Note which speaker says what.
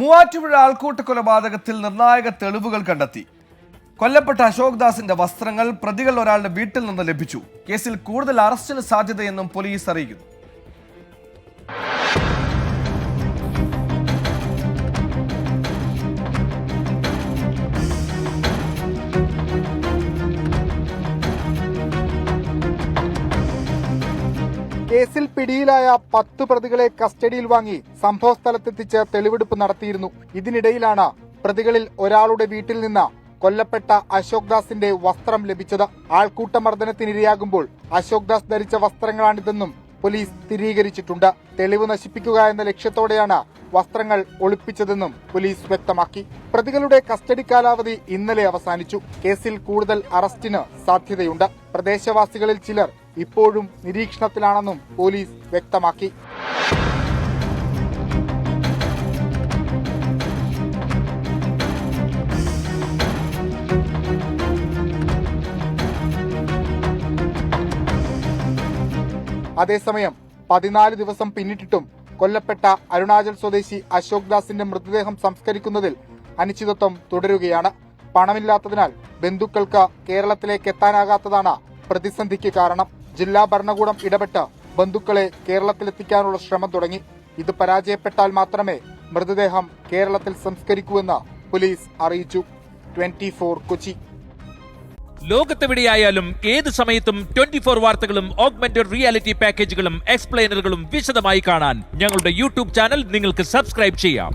Speaker 1: മൂവാറ്റുപുഴ ആൾക്കൂട്ട കൊലപാതകത്തിൽ നിർണായക തെളിവുകൾ കണ്ടെത്തി. കൊല്ലപ്പെട്ട അശോക് ദാസിന്റെ വസ്ത്രങ്ങൾ പ്രതികൾ ഒരാളുടെ വീട്ടിൽ നിന്ന് ലഭിച്ചു. കേസിൽ കൂടുതൽ അറസ്റ്റിന് സാധ്യതയെന്നും പോലീസ് അറിയിക്കുന്നു.
Speaker 2: കേസിൽ പിടിയിലായ പത്ത് പ്രതികളെ കസ്റ്റഡിയിൽ വാങ്ങി സംഭവസ്ഥലത്തെത്തിച്ച് തെളിവെടുപ്പ് നടത്തിയിരുന്നു. ഇതിനിടയിലാണ് പ്രതികളിൽ ഒരാളുടെ വീട്ടിൽ നിന്ന് കൊല്ലപ്പെട്ട അശോക് ദാസിന്റെ വസ്ത്രം ലഭിച്ചത്. ആൾക്കൂട്ട മർദ്ദനത്തിനിരയാകുമ്പോൾ അശോക് ദാസ് ധരിച്ച വസ്ത്രങ്ങളാണിതെന്നും പോലീസ് സ്ഥിരീകരിച്ചിട്ടുണ്ട്. തെളിവ് നശിപ്പിക്കുക എന്ന ലക്ഷ്യത്തോടെയാണ് വസ്ത്രങ്ങൾ ഒളിപ്പിച്ചതെന്നും പോലീസ് വ്യക്തമാക്കി. പ്രതികളുടെ കസ്റ്റഡി കാലാവധി ഇന്നലെ അവസാനിച്ചു. കേസിൽ കൂടുതൽ അറസ്റ്റിന് സാധ്യതയുണ്ട്. പ്രദേശവാസികളിൽ ചിലർ ഇപ്പോഴും നിരീക്ഷണത്തിലാണെന്നും പോലീസ് വ്യക്തമാക്കി. അതേസമയം പതിനാല് ദിവസം പിന്നിട്ടിട്ടും കൊല്ലപ്പെട്ട അരുണാചൽ സ്വദേശി അശോക് ദാസിന്റെ മൃതദേഹം സംസ്കരിക്കുന്നതിൽ അനിശ്ചിതത്വം തുടരുകയാണ്. പണമില്ലാത്തതിനാൽ ബന്ധുക്കൾക്ക് കേരളത്തിലേക്ക് എത്താനാകാത്തതാണ് പ്രതിസന്ധിക്ക് കാരണം ജില്ലാ ഭരണകൂടം ഇടപെട്ട് ബന്ധുക്കളെ കേരളത്തിലെത്തിക്കാനുള്ള ശ്രമം തുടങ്ങി. ഇത് പരാജയപ്പെട്ടാൽ മാത്രമേ മൃതദേഹം കേരളത്തിൽ സംസ്കരിക്കൂവെന്ന് പോലീസ് അറിയിച്ചു. ട്വന്റി കൊച്ചി.
Speaker 3: ലോകത്തെവിടെയായാലും ഏത് സമയത്തും ട്വന്റി ഫോർ വാർത്തകളും ഓഗ്മെന്റഡ് റിയാലിറ്റി പാക്കേജുകളും എക്സ്പ്ലെയിനറുകളും വിശദമായി കാണാൻ ഞങ്ങളുടെ യൂട്യൂബ് ചാനൽ നിങ്ങൾക്ക് സബ്സ്ക്രൈബ് ചെയ്യാം.